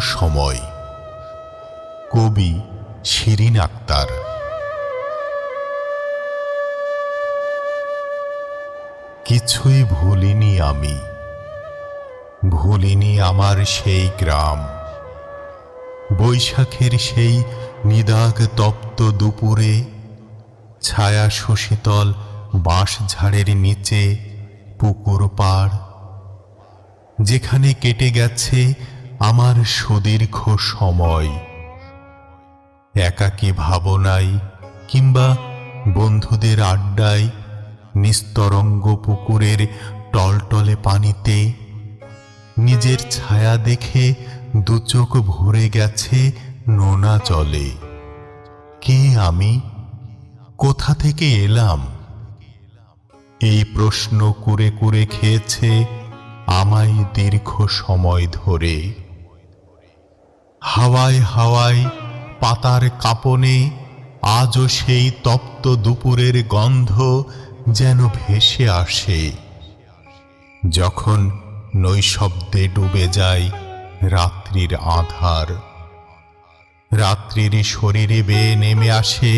সময়। কবি শিরিন আক্তার। কিছুই ভুলিনি আমি। ভুলিনি আমার সেই গ্রাম। বৈশাখের সেই নিদাগ তপ্ত দুপুরে, ছায়া সুশীতল বাঁশ ঝাড়ের নিচে, পুকুর পাড়, যেখানে কেটে গেছে আমার সুদীর্ঘ সময়। একাকী ভাবনায় কিংবা বন্ধুদের আড্ডায়, নিস্তরঙ্গ পুকুরের টলটলে পানিতে, নিজের ছায়া দেখে দুচোখ ভরে গেছে নোনা জলে। কে আমি? কোথা থেকে এলাম? এই প্রশ্ন করে করে খেয়েছে আমায় দীর্ঘ সময় ধরে। হাওয়ায় হাওয়ায় পাতার কাঁপনে আজও সেই তপ্ত দুপুরের গন্ধ যেন ভেসে আসে। যখন নৈশব্দে ডুবে যায় রাত্রির আধার, রাত্রির শরীরে বেয়ে নেমে আসে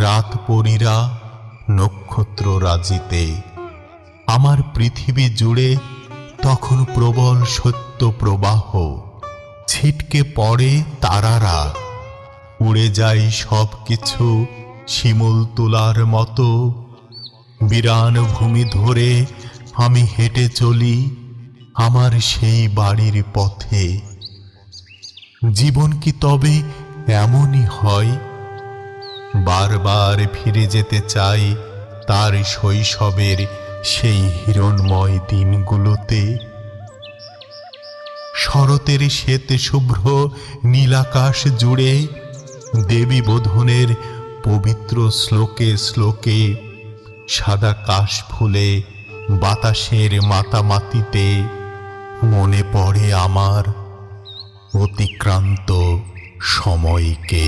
রাত পরীরা নক্ষত্র রাজিতে আমার পৃথিবী জুড়ে তখন প্রবল সত্য প্রবাহ ছিটকে পড়ে তারারা। উড়ে যায় সব কিছু শিমুল তোলার মতো। বিরান ভূমি ধরে আমি হেঁটে চলি আমার সেই বাড়ির পথে। জীবন কি তবে এমনই হয়? বারবার ফিরে যেতে চাই তার শৈশবের সেই হিরণময় দিনগুলোতে। শরতের শ্বেত শুভ্র নীলাকাশ জুড়ে দেবী বোধনের পবিত্র শ্লোকে শ্লোকে সাদা কাশ ফুলে বাতাসের মাতামাতিতে মনে পড়ে আমার অতিক্রান্ত সময়কে।